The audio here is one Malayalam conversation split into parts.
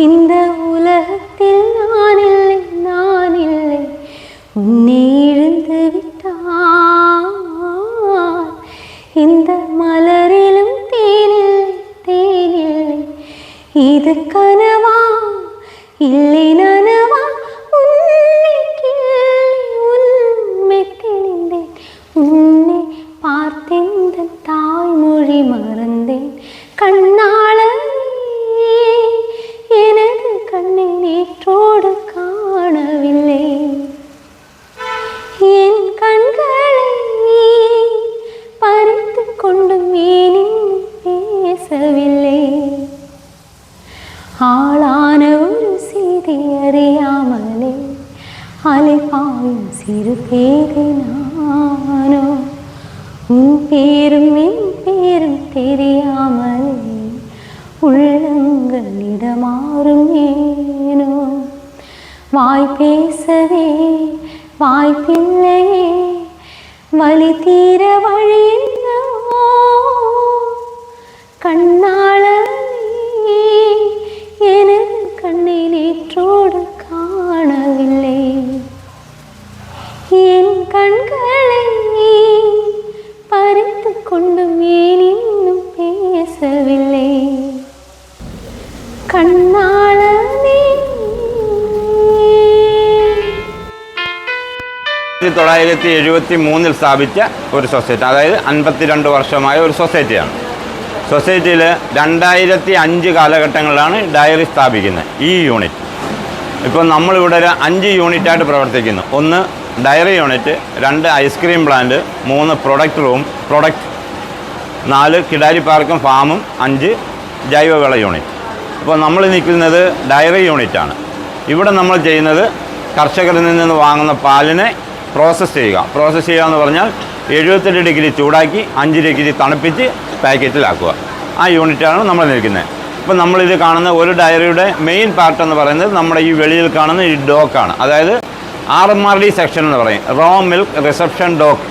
இந்த உலகத்தில் நான் இல்லை நான் இல்லை உன்னை இழந்து விட்டால் இந்த மலரிலும் தேனில்லை தேனில்லை. இது கனவா? இல்லை நனவா? உன்னை உண்மை தெளிந்தேன். உன்னை பார்த்தேன் தன் தாய்மொழி மறந்தேன். கண் அலைபாயும் சிறு பேரை நானோ. உன் பேரும் என் பேரும் தெரியாமல் உள்ளங்கள் இடமாறும் ஏனோ. வாய் பேசவே வாய்ப்பில்லையே வழி தீர வழி கண்ணாள തൊള്ളായിരത്തി എഴുപത്തി മൂന്നിൽ സ്ഥാപിച്ച ഒരു സൊസൈറ്റി അതായത് അൻപത്തിരണ്ട് വർഷമായ ഒരു സൊസൈറ്റിയാണ്. സൊസൈറ്റിയിൽ രണ്ടായിരത്തി അഞ്ച് കാലഘട്ടങ്ങളിലാണ് ഡയറി സ്ഥാപിക്കുന്നത് ഈ യൂണിറ്റ്. ഇപ്പോൾ നമ്മളിവിടെ ഒരു അഞ്ച് യൂണിറ്റായിട്ട് പ്രവർത്തിക്കുന്നു. ഒന്ന് ഡയറി യൂണിറ്റ് രണ്ട് ഐസ്ക്രീം പ്ലാന്റ് മൂന്ന് പ്രൊഡക്റ്റ് റൂം പ്രൊഡക്റ്റ് നാല് കിടാരി പാർക്കും ഫാമും അഞ്ച് ജൈവവിള യൂണിറ്റ്. അപ്പോൾ നമ്മൾ നിൽക്കുന്നത് ഡയറി യൂണിറ്റാണ്. ഇവിടെ നമ്മൾ ചെയ്യുന്നത് കർഷകരിൽ നിന്ന് വാങ്ങുന്ന പാലിനെ പ്രോസസ്സ് ചെയ്യുക. പ്രോസസ്സ് ചെയ്യുക എന്ന് പറഞ്ഞാൽ എഴുപത്തെട്ട് ഡിഗ്രി ചൂടാക്കി അഞ്ച് ഡിഗ്രി തണുപ്പിച്ച് പാക്കറ്റിലാക്കുക. ആ യൂണിറ്റാണ് നമ്മൾ നിൽക്കുന്നത്. ഇപ്പം നമ്മളിത് കാണുന്ന ഒരു ഡയറിയുടെ മെയിൻ പാർട്ട് എന്ന് പറയുന്നത് നമ്മുടെ ഈ വെളിയിൽ കാണുന്ന ഈ ഡോക്കാണ്. അതായത് R M R D section എന്ന് പറയും. Raw milk reception dock.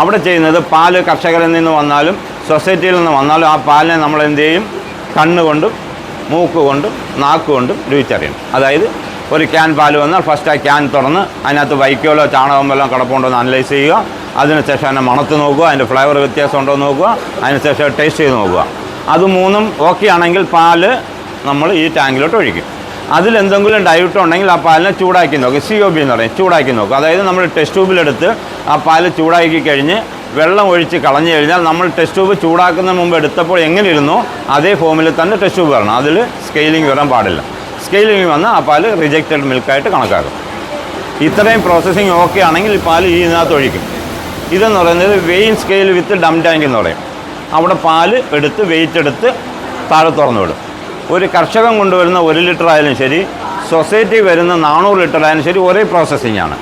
അവിടെ ചെയ്യുന്നത് പാൽ കർഷകരിൽ നിന്ന് വന്നാലും സൊസൈറ്റിയിൽ നിന്ന് വന്നാലും ആ പാലിനെ നമ്മൾ എന്ത് ചെയ്യും? കണ്ണുകൊണ്ടും മൂക്കുകൊണ്ടും നാക്കുകൊണ്ടും രുചിച്ചറിയും അതായത് ഒരു ക്യാൻ പാൽ വന്നാൽ ഫസ്റ്റ് ആ ക്യാൻ തുറന്ന് അതിനകത്ത് വൈക്കോലോ ചാണകം വല്ലതും കിടപ്പുണ്ടോ എന്ന് അനലൈസ് ചെയ്യുക അതിനുശേഷം അതിനെ മണത്ത് നോക്കുക. അതിന്റെ ഫ്ലേവർ വ്യത്യാസം ഉണ്ടോ എന്ന് നോക്കുക. അതിനുശേഷം ടേസ്റ്റ് ചെയ്ത് നോക്കുക. അത് മൂന്നും ഓക്കെ ആണെങ്കിൽ പാൽ നമ്മൾ ഈ ടാങ്കിലോട്ട് ഒഴിക്കും. അതിലെന്തെങ്കിലും ഡയറ്റ് ഉണ്ടെങ്കിൽ ആ പാലിനെ ചൂടാക്കി നോക്കും. സി ഒ ബി എന്ന് പറയും. ചൂടാക്കി നോക്കും. അതായത് നമ്മൾ ടെസ്റ്റ് ട്യൂബിലെടുത്ത് ആ പാൽ ചൂടാക്കി കഴിഞ്ഞ് വെള്ളം ഒഴിച്ച് കളഞ്ഞു കഴിഞ്ഞാൽ നമ്മൾ ടെസ്റ്റ് ട്യൂബ് ചൂടാക്കുന്നതിന് മുമ്പ് എടുത്തപ്പോൾ എങ്ങനെ ഇരുന്നോ അതേ ഫോമിൽ തന്നെ ടെസ്റ്റ് ട്യൂബ് വരണം. അതിൽ സ്കെയിലിംഗ് വരാൻ പാടില്ല. സ്കെയിലിംഗ് വന്ന് ആ പാൽ റിജക്റ്റഡ് മിൽക്കായിട്ട് കണക്കാക്കും. ഇത്രയും പ്രോസസ്സിങ് ഓക്കെ ആണെങ്കിൽ ഈ ഇതിനകത്ത് ഒഴിക്കും. ഇതെന്ന് പറയുന്നത് vein scale with dum tank എന്ന് പറയും. അവിടെ പാൽ എടുത്ത് വെയിറ്റ് എടുത്ത് താഴെ തുറന്നു വിടും. ഒരു കർഷകൻ കൊണ്ടുവരുന്ന ഒരു ലിറ്റർ ആയാലും ശരി സൊസൈറ്റി വരുന്ന നാനൂറ് ലിറ്റർ ആയാലും ശരി ഒരേ പ്രോസസ്സിംഗ് ആണ്.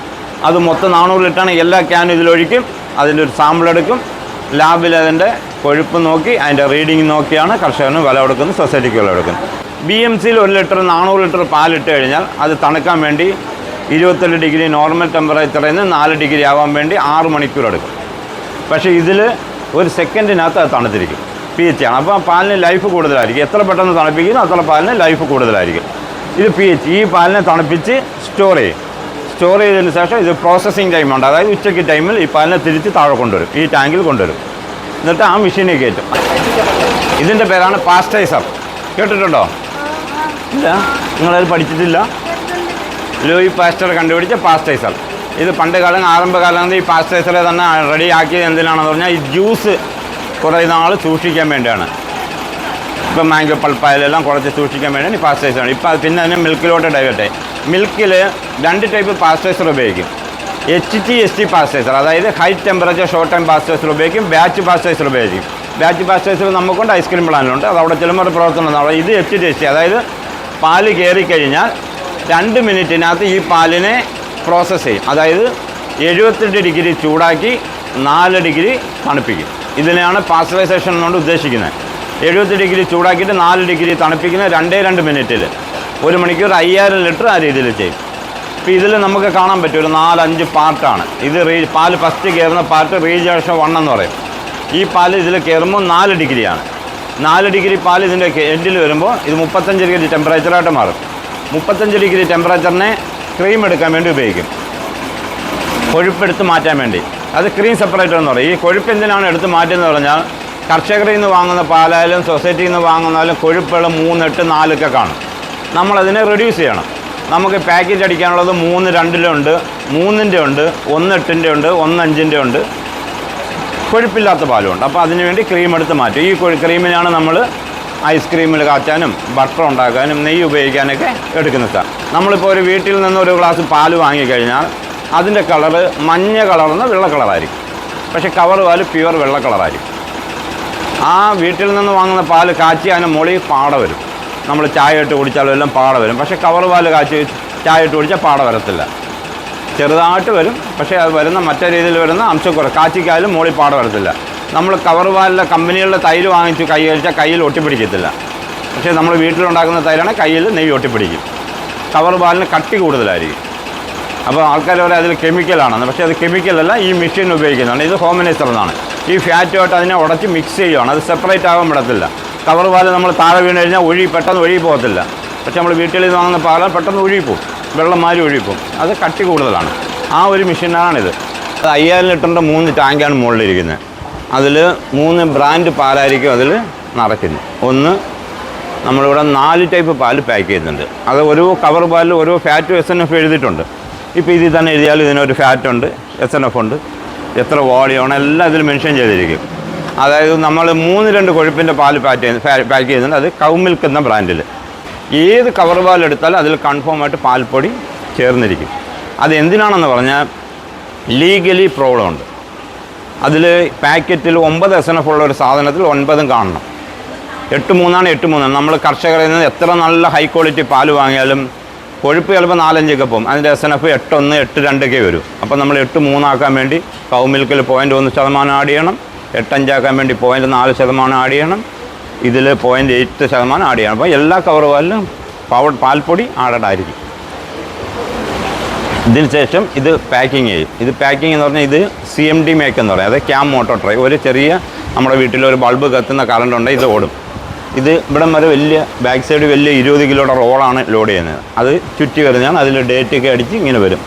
അത് മൊത്തം നാനൂറ് ലിറ്ററാണ് എല്ലാ ക്യാനും ഇതിലൊഴിക്കും അതിന്റെ ഒരു സാമ്പിൾ എടുക്കും. ലാബിൽ അതിന്റെ കൊഴുപ്പ് നോക്കി അതിന്റെ റീഡിങ് നോക്കിയാണ് കർഷകന് വില കൊടുക്കുന്നത് സൊസൈറ്റിക്ക് വില കൊടുക്കുന്നത്. ബി എം സിയിൽ ഒരു ലിറ്റർ നാനൂറ് ലിറ്റർ പാലിട്ട് കഴിഞ്ഞാൽ അത് തണുക്കാൻ വേണ്ടി ഇരുപത്തെട്ട് ഡിഗ്രി നോർമൽ ടെമ്പറേച്ചറിൽ നിന്ന് നാല് ഡിഗ്രി ആവാൻ വേണ്ടി ആറ് മണിക്കൂർ എടുക്കും. പക്ഷേ ഇതിൽ ഒരു സെക്കൻഡിനകത്ത് അത് തണുത്തിരിക്കും. പി എച്ച് ആണ്. അപ്പോൾ പാലിന് ലൈഫ് കൂടുതലായിരിക്കും. എത്ര പെട്ടെന്ന് തണുപ്പിക്കുന്നു അത്ര പാലിന് ലൈഫ് കൂടുതലായിരിക്കും. ഇത് പി എച്ച് ഈ പാലിനെ തണുപ്പിച്ച് സ്റ്റോർ ചെയ്യും. സ്റ്റോർ ചെയ്തതിന് ശേഷം ഇത് പ്രോസസ്സിങ് ടൈമുണ്ട് അതായത് ഉച്ചയ്ക്ക് ടൈമിൽ ഈ പാലിനെ തിരിച്ച് താഴെ കൊണ്ടുവരും. ഈ ടാങ്കിൽ കൊണ്ടുവരും. എന്നിട്ട് ആ മെഷീനിൽ കയറ്റും. ഇതിന്റെ പേരാണ് പാസ്റ്റൈസർ കേട്ടിട്ടുണ്ടോ? ഇല്ല. നിങ്ങളത് പഠിച്ചിട്ടില്ല. ലൂയി പാസ്റ്റർ കണ്ടുപിടിച്ച പാസ്റ്റൈസർ. ഇത് പണ്ട് കാലം ആരംഭകാലത്ത് ഈ പാസ്റ്റൈസറെ തന്നെ റെഡി ആക്കിയത് എന്തിനാണെന്ന് പറഞ്ഞാൽ ഈ ജ്യൂസ് കുറേ നാൾ സൂക്ഷിക്കാൻ വേണ്ടിയാണ്. ഇപ്പം മാംഗോ പൾപ്പായാലെല്ലാം കുറച്ച് സൂക്ഷിക്കാൻ വേണ്ടിയാണ് ഈ പാസ്റ്റൈസറാണ് ഇപ്പം പിന്നെ അതിന് മിൽക്കിലോട്ട് ഡൈവേർട്ട് മിൽക്കിൽ രണ്ട് ടൈപ്പ് പാസ്റ്റൈസർ ഉപയോഗിക്കും. H T S T pasteuriser അതായത് high temperature short time pasteuriser ഉപയോഗിക്കും. ബാച്ച് പാസ്റ്റൈസർ ഉപയോഗിക്കും. ബാച്ച് പാസ്റ്റൈസർ നമുക്കുണ്ട് ഐസ്ക്രീം പ്ലാനിലുണ്ട് അത് അവിടെ ചെല്ലുമ്പോൾ ഒരു പ്രവർത്തനം ഇത് എച്ച് ടി എസ് ടി അതായത് പാൽ കയറിക്കഴിഞ്ഞാൽ രണ്ട് മിനിറ്റിനകത്ത് ഈ പാലിനെ പ്രോസസ്സ് ചെയ്യും. അതായത് എഴുപത്തെട്ട് ഡിഗ്രി ചൂടാക്കി നാല് ഡിഗ്രി തണുപ്പിക്കും. ഇതിനെയാണ് പാസ്റ്ററൈസേഷൻ എന്നുകൊണ്ട് ഉദ്ദേശിക്കുന്നത്. എഴുപത്തി ഡിഗ്രി ചൂടാക്കിയിട്ട് നാല് ഡിഗ്രി തണുപ്പിക്കുന്ന രണ്ടേ രണ്ട് മിനിറ്റിൽ ഒരു മണിക്കൂർ അയ്യായിരം ലിറ്റർ ആ രീതിയിൽ ചെയ്യും. ഇപ്പോൾ ഇതിൽ നമുക്ക് കാണാൻ പറ്റും ഒരു നാലഞ്ച് പാർട്ടാണ് ഇത് റീ പാൽ ഫസ്റ്റ് കയറുന്ന പാർട്ട് റീജേഷൻ വൺ എന്ന് പറയും. ഈ പാൽ ഇതിൽ കയറുമ്പോൾ നാല് ഡിഗ്രിയാണ്. നാല് ഡിഗ്രി പാൽ ഇതിന്റെ എൻഡിൽ വരുമ്പോൾ ഇത് മുപ്പത്തഞ്ച് ഡിഗ്രി ടെമ്പറേച്ചറായിട്ട് മാറും. മുപ്പത്തഞ്ച് ഡിഗ്രി ടെമ്പറേച്ചറിനെ ക്രീം എടുക്കാൻ വേണ്ടി ഉപയോഗിക്കും. കൊഴുപ്പെടുത്ത് മാറ്റാൻ വേണ്ടി. അത് ക്രീം സെപ്പറേറ്റർ എന്ന് പറയും. ഈ കൊഴുപ്പ് എന്തിനാണ് എടുത്ത് മാറ്റുന്നത് പറഞ്ഞാൽ കർഷകരിൽ നിന്ന് വാങ്ങുന്ന പാലായാലും സൊസൈറ്റിയിൽ നിന്ന് വാങ്ങുന്നാലും കൊഴുപ്പുകൾ മൂന്നെട്ട് നാലൊക്കെ കാണും. നമ്മളതിനെ റെഡ്യൂസ് ചെയ്യണം. നമുക്ക് പാക്കേജ് അടിക്കാനുള്ളത് മൂന്ന് രണ്ടിലുണ്ട് മൂന്നിന്റെ ഉണ്ട് ഒന്നെട്ടിന്റെ ഉണ്ട് ഒന്നഞ്ചിന്റെ ഉണ്ട്. കൊഴുപ്പില്ലാത്ത പാലുണ്ട്. അപ്പോൾ അതിന് വേണ്ടി ക്രീം എടുത്ത് മാറ്റും. ഈ ക്രീമിനാണ് നമ്മൾ ഐസ്ക്രീമിൽ കാച്ചാനും ബട്ടർ ഉണ്ടാക്കാനും നെയ്യ് ഉപയോഗിക്കാനൊക്കെ എടുക്കുന്ന സാർ നമ്മളിപ്പോൾ ഒരു വീട്ടിൽ നിന്ന് ഒരു ഗ്ലാസ് പാൽ വാങ്ങിക്കഴിഞ്ഞാൽ അതിന്റെ കളർ മഞ്ഞ കളർന്ന് വെള്ള കളറായിരിക്കും പക്ഷേ കവർ പാൽ പ്യുവർ വെള്ള കളറായിരിക്കും ആ വീട്ടിൽ നിന്ന് വാങ്ങുന്ന പാൽ കാച്ചി അതിന് മുകളിൽ പാട വരും. നമ്മൾ ചായ ഇട്ട് കുടിച്ചാലും എല്ലാം പാട വരും. പക്ഷേ കവർ പാൽ കാച്ചി ചായ ഇട്ട് കുടിച്ചാൽ പാട വരത്തില്ല. ചെറുതായിട്ട് വരും പക്ഷേ അത് വരുന്ന മറ്റേ രീതിയിൽ വരുന്ന അംശം കുറേ കാച്ചിക്കായാലും മുകളിൽ പാട വരത്തില്ല. നമ്മൾ കവർ പാലിലെ കമ്പനികളുടെ തൈര് വാങ്ങിച്ച് കൈ കഴിച്ചാൽ കയ്യിൽ ഒട്ടിപ്പിടിക്കത്തില്ല. പക്ഷേ നമ്മൾ വീട്ടിലുണ്ടാക്കുന്ന തൈരാണ് കയ്യിൽ നെയ്യ് ഒട്ടിപ്പിടിക്കും. കവർ പാലിന് കട്ടി കൂടുതലായിരിക്കും. അപ്പോൾ ആൾക്കാർ വരെ അതിൽ കെമിക്കലാണെന്ന് പക്ഷേ അത് കെമിക്കലല്ല ഈ മെഷീൻ ഉപയോഗിക്കുന്നതാണ്. ഇത് ഹോമിനൈസർ എന്നാണ്. ഈ ഫാറ്റുമായിട്ട് അതിനെ ഉടച്ച് മിക്സ് ചെയ്യുകയാണ് അത് സെപ്പറേറ്റ് ആകാൻ വിടത്തില്ല കവർ പാൽ നമ്മൾ താഴെ വീണ് കഴിഞ്ഞാൽ ഒഴുകി പെട്ടെന്ന് ഒഴുകി പോകത്തില്ല. പക്ഷേ നമ്മൾ വീട്ടിൽ നിന്ന് വാങ്ങുന്ന പാല പെട്ടെന്ന് ഒഴുകിപ്പോവും വെള്ളം മാറി ഒഴുകിപ്പോവും അത് കട്ടി കൂടുതലാണ്. ആ ഒരു മെഷീനാണിത്. അത് അയ്യായിരം ലിറ്ററിന്റെ മൂന്ന് ടാങ്കാണ് മുകളിലിരിക്കുന്നത്. അതിൽ മൂന്ന് ബ്രാൻഡ് പാലായിരിക്കും അതിൽ നിറയ്ക്കുന്നത് ഒന്ന് നമ്മളിവിടെ നാല് ടൈപ്പ് പാൽ പാക്ക് ചെയ്യുന്നുണ്ട്. അത് ഓരോ കവർ പാലിൽ ഓരോ ഫാറ്റ് എസ് എൻ എഫ് എഴുതിയിട്ടുണ്ട്. ഇപ്പോൾ ഇതിൽ തന്നെ എഴുതിയാൽ ഇതിനൊരു ഫാറ്റ് ഉണ്ട് എസ് എൻ എഫ് ഉണ്ട്. എത്ര വോളിയാണ് എല്ലാം ഇതിൽ മെൻഷൻ ചെയ്തിരിക്കും. അതായത് നമ്മൾ മൂന്ന് രണ്ട് കൊഴുപ്പിന്റെ പാൽ പാറ്റ് പാക്ക് ചെയ്യുന്നുണ്ട്. അത് കൗ മിൽക്ക് എന്ന ബ്രാൻഡിൽ ഏത് കവർ പാൽ എടുത്താലും അതിൽ കൺഫേം ആയിട്ട് പാൽപ്പൊടി ചേർന്നിരിക്കും. അത് എന്തിനാണെന്ന് പറഞ്ഞാൽ ലീഗലി പ്രോബ്ലം ഉണ്ട്. അതിൽ പാക്കറ്റിൽ ഒമ്പത് എസ് എൻ എഫ് ഉള്ള ഒരു സാധനത്തിൽ ഒൻപതും കാണണം. എട്ട് മൂന്നാണ് എട്ട് മൂന്നാണ് നമ്മൾ കർഷകരിൽ നിന്ന് എത്ര നല്ല ഹൈ ക്വാളിറ്റി പാൽ വാങ്ങിയാലും കൊഴുപ്പ് ചിലപ്പോൾ നാലഞ്ചൊക്കെ പോകും. അതിന്റെ എസ് എൻ എഫ് എട്ടൊന്ന് എട്ട് രണ്ടൊക്കെ വരും. അപ്പോൾ നമ്മൾ എട്ട് മൂന്നാക്കാൻ വേണ്ടി കൗ മിൽക്കിൽ പോയിന്റ് ഒന്ന് ശതമാനം ആഡ് ചെയ്യണം. എട്ടഞ്ചാക്കാൻ വേണ്ടി പോയിന്റ് നാല് ശതമാനം ആഡ് ചെയ്യണം. ഇതിൽ പോയിന്റ് എയ്റ്റ് ശതമാനം ആഡ് ചെയ്യണം. അപ്പോൾ എല്ലാ കവർ പാലിലും പവർ പാൽപ്പൊടി ആഡഡ് ആയിരിക്കും. ഇതിന് ശേഷം ഇത് പാക്കിങ് ചെയ്യും. ഇത് പാക്കിംഗ് എന്ന് പറഞ്ഞാൽ ഇത് സി എം ഡി മേക്ക് എന്ന് പറയുന്നത് ക്യാം മോട്ടോർ ട്രൈ ഒരു ചെറിയ നമ്മുടെ വീട്ടിൽ ഒരു ബൾബ് കത്തുന്ന കറണ്ട് ഉണ്ട് ഇത് ഓടും. ഇത് ഇവിടം വരെ വലിയ ബാക്ക് സൈഡ് വലിയ ഇരുപത് കിലോയുടെ റോളാണ് ലോഡ് ചെയ്യുന്നത്. അത് ചുറ്റി വരുന്നതാണ്. അതിൽ ഡേറ്റൊക്കെ അടിച്ച് ഇങ്ങനെ വരും.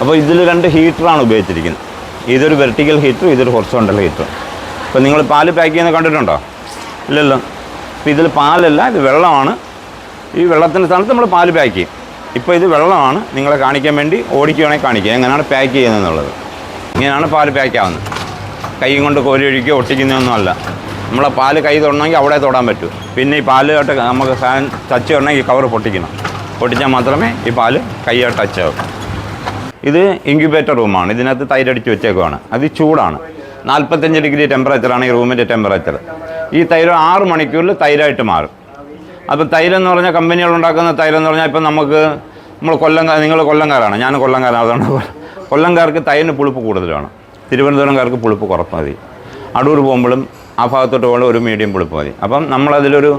അപ്പോൾ ഇതിൽ രണ്ട് ഹീറ്ററാണ് ഉപയോഗിച്ചിരിക്കുന്നത്. ഇതൊരു വെർട്ടിക്കൽ ഹീറ്ററും ഇതൊരു ഹൊറിസോണ്ടൽ ഹീറ്ററും അപ്പോൾ നിങ്ങൾ പാൽ പാക്ക് ചെയ്യുന്നത് കണ്ടിട്ടുണ്ടോ? ഇല്ലല്ലോ. അപ്പോൾ ഇതിൽ പാലല്ല ഇത് വെള്ളമാണ്. ഈ വെള്ളത്തിന്റെ സ്ഥാനത്ത് നമ്മൾ പാൽ പാക്ക് ചെയ്യും. ഇപ്പോൾ ഇത് വെള്ളമാണ് നിങ്ങളെ കാണിക്കാൻ വേണ്ടി ഓടിക്കുകയാണെങ്കിൽ കാണിക്കുക എങ്ങനെയാണ് പാക്ക് ചെയ്യുന്നതെന്നുള്ളത്. ഇങ്ങനെയാണ് പാൽ പാക്ക് ആവുന്നത്. കൈ കൊണ്ട് കോരി ഒഴിക്കുകയോ ഒട്ടിക്കുന്നതൊന്നുമല്ല നമ്മളെ പാൽ കൈ തൊടണമെങ്കിൽ അവിടെ തൊടാൻ പറ്റൂ. പിന്നെ ഈ പാലുമായിട്ട് നമുക്ക് ഫാൻ ടച്ച് ചെയ്യണമെങ്കിൽ കവർ പൊട്ടിക്കണം. പൊട്ടിച്ചാൽ മാത്രമേ ഈ പാൽ കൈയായിട്ട് ടച്ച് ആവും. ഇത് ഇൻക്യുബേറ്റർ റൂമാണ് ഇതിനകത്ത് തൈരടിച്ച് വെച്ചേക്കുവാണ്. അത് ചൂടാണ്. നാൽപ്പത്തഞ്ച് ഡിഗ്രി ടെമ്പറേച്ചറാണ് ഈ റൂമിന്റെ ടെമ്പറേച്ചർ ഈ തൈര് ആറ് മണിക്കൂറിൽ തൈരായിട്ട് മാറും. അപ്പോൾ തൈരെന്ന് പറഞ്ഞാൽ കമ്പനികൾ ഉണ്ടാക്കുന്ന തൈരെന്ന് പറഞ്ഞാൽ ഇപ്പം നമുക്ക് നമ്മൾ കൊല്ലം നിങ്ങൾ കൊല്ലംകാരാണ് ഞാൻ കൊല്ലംകാരാണ് അതുകൊണ്ട് കൊല്ലംകാർക്ക് തൈരിന് പുളിപ്പ് കൂടുതലാണ്. തിരുവനന്തപുരംകാർക്ക് പുളിപ്പ് കുറപ്പ് മതി. അടൂർ പോകുമ്പോഴും ആ ഭാഗത്തോട്ട് പോകുമ്പോൾ ഒരു മീഡിയം പുളിപ്പ് മതി. അപ്പം നമ്മളതിലൊരു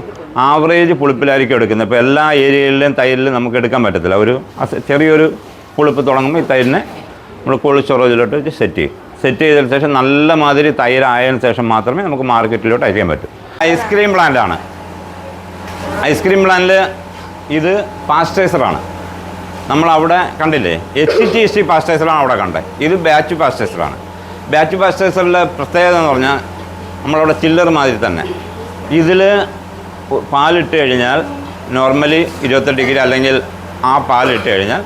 ആവറേജ് പുളിപ്പിലായിരിക്കും എടുക്കുന്നത്. ഇപ്പോൾ എല്ലാ ഏരിയയിലെയും തൈരിൽ നമുക്ക് എടുക്കാൻ പറ്റത്തില്ല. ഒരു ചെറിയൊരു പുളിപ്പ് തുടങ്ങുമ്പോൾ ഈ തൈരിനെ നമ്മൾ കോൾഡ് സ്റ്റോറേജിലോട്ട് വെച്ച് സെറ്റ് ചെയ്യും. സെറ്റ് ചെയ്തതിന് ശേഷം നല്ല മാതിരി തൈരായതിനു ശേഷം മാത്രമേ നമുക്ക് മാർക്കറ്റിലോട്ട് അയക്കാൻ പറ്റൂ. ഐസ്ക്രീം പ്ലാന്റാണ് ഐസ്ക്രീം പ്ലാന്റിൽ ഇത് പാസ്റ്റൈസറാണ് നമ്മൾ അവിടെ കണ്ടില്ലേ? എച്ച് ടി എസ് ടി പാസ്റ്റൈസറാണ് അവിടെ കണ്ടത് ഇത് ബാച്ച് പാസ്റ്റൈസറാണ് ബാച്ച് പാസ്റ്റൈസറിന്റെ പ്രത്യേകത എന്ന് പറഞ്ഞാൽ നമ്മളവിടെ ചില്ലർ മാതിരി തന്നെ. ഇതിൽ പാലിട്ട് കഴിഞ്ഞാൽ നോർമലി ഇരുപത്തെട്ട് ഡിഗ്രി അല്ലെങ്കിൽ ആ പാലിട്ട് കഴിഞ്ഞാൽ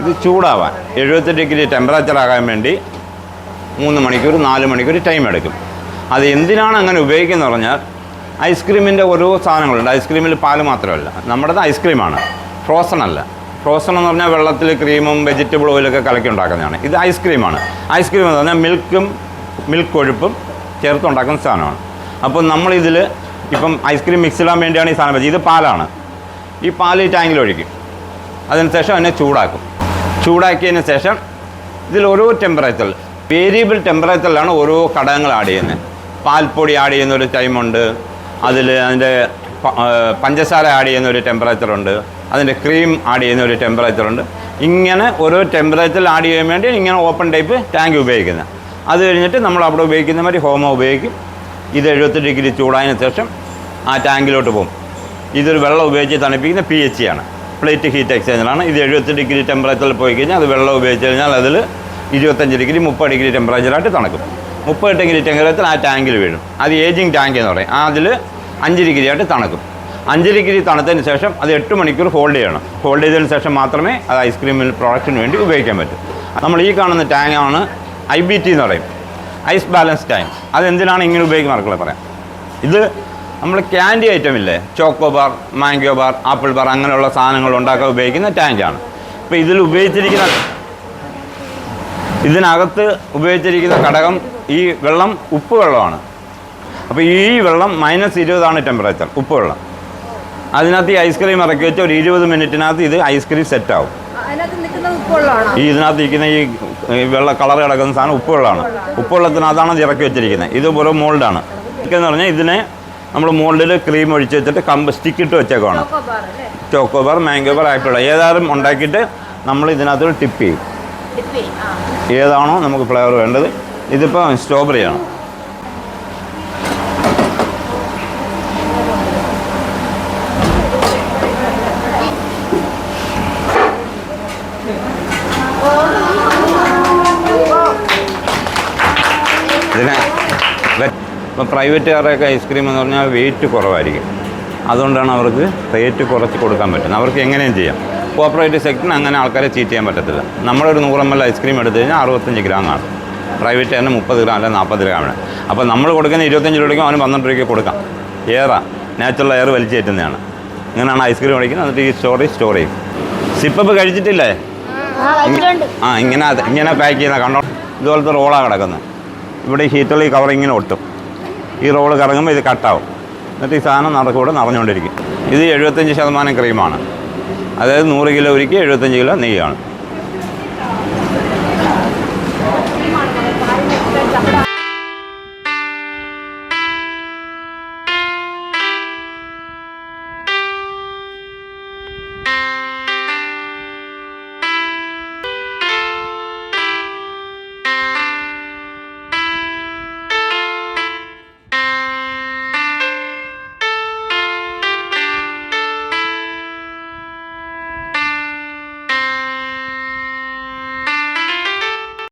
ഇത് ചൂടാവാൻ എഴുപത്തെട്ട് ഡിഗ്രി ടെമ്പറേച്ചർ ആകാൻ വേണ്ടി മൂന്ന് മണിക്കൂർ നാല് മണിക്കൂർ ടൈം എടുക്കും. അത് എന്തിനാണ് അങ്ങനെ ഉപയോഗിക്കുന്നത് പറഞ്ഞാൽ ഐസ്ക്രീമിന്റെ ഓരോ സാധനങ്ങളുണ്ട്. ഐസ്ക്രീമിൽ പാൽ മാത്രമല്ല. നമ്മുടേത് ഐസ്ക്രീമാണ് ഫ്രോസൺ അല്ല. ഫ്രോസൺ എന്ന് പറഞ്ഞാൽ വെള്ളത്തിൽ ക്രീമും വെജിറ്റബിൾ ഓയിലൊക്കെ കലക്കി ഉണ്ടാക്കുന്നതാണ്. ഇത് ഐസ്ക്രീമാണ് ഐസ്ക്രീം എന്ന് പറഞ്ഞാൽ മിൽക്കും മിൽക്ക് കൊഴുപ്പും ചേർത്തുണ്ടാക്കുന്ന സാധനമാണ്. അപ്പോൾ നമ്മളിതിൽ ഇപ്പം ഐസ്ക്രീം മിക്സ് ഇടാൻ വേണ്ടിയാണ് ഈ സാധനം വെച്ചത്. ഇത് പാലാണ്. ഈ പാൽ ഈ ടാങ്കിൽ ഒഴിക്കും. അതിനുശേഷം അതിനെ ചൂടാക്കും. ചൂടാക്കിയതിന് ശേഷം ഇതിൽ ഓരോ ടെമ്പറേച്ചറിൽ വേരിയബിൾ ടെമ്പറേച്ചറിലാണ് ഓരോ ഘടകങ്ങൾ ആഡ് ചെയ്യുന്നത്. പാൽപ്പൊടി ആഡ് ചെയ്യുന്ന ഒരു ടൈമുണ്ട് അതിൽ അതിന്റെ പഞ്ചസാര ആഡ് ചെയ്യുന്ന ഒരു ടെമ്പറേച്ചറുണ്ട് അതിന്റെ ക്രീം ആഡ് ചെയ്യുന്ന ഒരു ടെമ്പറേച്ചറുണ്ട് ഇങ്ങനെ ഓരോ ടെമ്പറേച്ചറിൽ ആഡ് ചെയ്യാൻ വേണ്ടി ഇങ്ങനെ ഓപ്പൺ ടൈപ്പ് ടാങ്ക് ഉപയോഗിക്കുന്നത്. അത് കഴിഞ്ഞിട്ട് നമ്മൾ അവിടെ ഉപയോഗിക്കുന്ന മാതിരി ഹോമ ഉപയോഗിക്കും. ഇത് എഴുപത്തി ഡിഗ്രി ചൂടായതിനു ശേഷം ആ ടാങ്കിലോട്ട് പോകും. ഇതൊരു വെള്ളം ഉപയോഗിച്ച് തണുപ്പിക്കുന്ന പി എച്ച് ആണ്. പ്ലേറ്റ് ഹീറ്റ് എക്സ്ചേഞ്ചറാണ് ഇത് എഴുപത്തി ഡിഗ്രി ടെമ്പറേച്ചറിൽ പോയി കഴിഞ്ഞാൽ അത് വെള്ളം ഉപയോഗിച്ച് കഴിഞ്ഞാൽ അതിൽ ഇരുപത്തഞ്ച് ഡിഗ്രി മുപ്പത് ഡിഗ്രി ടെമ്പറേച്ചറായിട്ട് തണുക്കും. മുപ്പത് ഡിഗ്രി ടെമ്പറേച്ചർ ആ ടാങ്കിൽ വീഴും. അത് ഏജിങ് ടാങ്ക് എന്ന് പറയും. അതിൽ അഞ്ച് ഡിഗ്രി ആയിട്ട് തണുക്കും. അഞ്ച് ഡിഗ്രി തണുത്തതിന് ശേഷം അത് എട്ട് മണിക്കൂർ ഹോൾഡ് ചെയ്യണം. ഹോൾഡ് ചെയ്തതിന് ശേഷം മാത്രമേ അത് ഐസ്ക്രീമിൽ പ്രൊഡക്ഷന് വേണ്ടി ഉപയോഗിക്കാൻ പറ്റൂ. നമ്മൾ ഈ കാണുന്ന ടാങ്കാണ് ഐ ബി ടി എന്ന് പറയും. ഐസ് ബാലൻസ് ടാങ്ക് അതെന്തിനാണ് ഇങ്ങനെ ഉപയോഗിക്കുന്ന ആർക്കുള്ള പറയാം. ഇത് നമ്മൾ ക്യാൻഡി ഐറ്റം ഇല്ലേ? Choco bar mango bar apple bar അങ്ങനെയുള്ള സാധനങ്ങൾ ഉണ്ടാക്കാൻ ഉപയോഗിക്കുന്ന ടാങ്കാണ് അപ്പോൾ ഇതിൽ ഉപയോഗിച്ചിരിക്കുന്ന ഇതിനകത്ത് ഉപയോഗിച്ചിരിക്കുന്ന ഘടകം ഈ വെള്ളം ഉപ്പ് വെള്ളമാണ്. അപ്പോൾ ഈ വെള്ളം മൈനസ് ഇരുപതാണ് ടെമ്പറേച്ചർ ഉപ്പ് വെള്ളം. അതിനകത്ത് ഈ ഐസ്ക്രീം ഇറക്കി വെച്ച് ഒരു ഇരുപത് മിനിറ്റിനകത്ത് ഇത് ഐസ്ക്രീം സെറ്റാവും ആവും. ഈ ഇതിനകത്ത് ഇരിക്കുന്ന ഈ വെള്ള കളർ കിടക്കുന്ന സാധനം ഉപ്പുവെള്ളമാണ് ഉപ്പുവെള്ളത്തിനകത്താണ് ഇത് ഇറക്കി വെച്ചിരിക്കുന്നത്. ഇത് വെറും മോൾഡാണ് എന്ന് പറഞ്ഞാൽ ഇതിനെ നമ്മൾ മോൾഡിൽ ക്രീം ഒഴിച്ച് വെച്ചിട്ട് കമ്പ് സ്റ്റിക്ക് ഇട്ട് വെച്ചേക്കുവാണ്. ചോക്കോബാർ മാംഗോബാർ ആപ്പിൾ ഏതായാലും ഉണ്ടാക്കിയിട്ട് നമ്മൾ ഇതിനകത്ത് ടിപ്പ് ചെയ്യും. ഏതാണോ നമുക്ക് ഫ്ലേവർ വേണ്ടത്. ഇതിപ്പോൾ സ്ട്രോബെറിയാണ് ഇതിന് ഇപ്പം പ്രൈവറ്റുകാരുടെയൊക്കെ ഐസ്ക്രീം എന്ന് പറഞ്ഞാൽ വെയിറ്റ് കുറവായിരിക്കും. അതുകൊണ്ടാണ് അവർക്ക് റേറ്റ് കുറച്ച് കൊടുക്കാൻ പറ്റുന്നത്. അവർക്ക് എങ്ങനെയും ചെയ്യാം. കോപ്പറേറ്റീവ് സെക്ടറിന് അങ്ങനെ ആൾക്കാരെ ചീറ്റ് ചെയ്യാൻ പറ്റത്തില്ല. നമ്മളൊരു നൂറ് എം എൽ ഐസ്ക്രീം എടുത്തു കഴിഞ്ഞാൽ അറുപത്തഞ്ച് ഗ്രാം കാണും പ്രൈവറ്റ് തന്നെ മുപ്പത് ഗ്രാം അല്ലെങ്കിൽ നാൽപ്പത് ഗ്രാമാണ് അപ്പോൾ നമ്മൾ കൊടുക്കുന്ന ഇരുപത്തഞ്ച് രൂപയ്ക്കും അവന് പന്ത്രണ്ട് രൂപയ്ക്ക് കൊടുക്കാം എയറാ നാച്ചുറൽ എയർ വലിച്ചേറ്റുന്നതാണ് ഇങ്ങനെയാണ് ഐസ്ക്രീം കഴിക്കുന്നത് എന്നിട്ട് ഈ സ്റ്റോറി സ്റ്റോർ ചെയ്യും. സിപ്പപ്പ് കഴിച്ചിട്ടില്ലേ? ആ ഇങ്ങനെ അത് ഇങ്ങനെ പാക്ക് ചെയ്യുന്ന കണ്ടോ? ഇതുപോലത്തെ റോളാണ് കിടക്കുന്നത്. ഇവിടെ ഈ ഹീറ്ററിൽ ഈ കവർ ഇങ്ങനെ ഒട്ടും. ഈ റോൾ കറങ്ങുമ്പോൾ ഇത് കട്ടാവും എന്നിട്ട് ഈ സാധനം നടക്കൂടെ നിറഞ്ഞുകൊണ്ടിരിക്കും. ഇത് എഴുപത്തഞ്ച് ശതമാനം ക്രീമാണ് അതായത് നൂറ് കിലോ ഉരുക്കി എഴുപത്തഞ്ച് കിലോ നെയ്യാണ്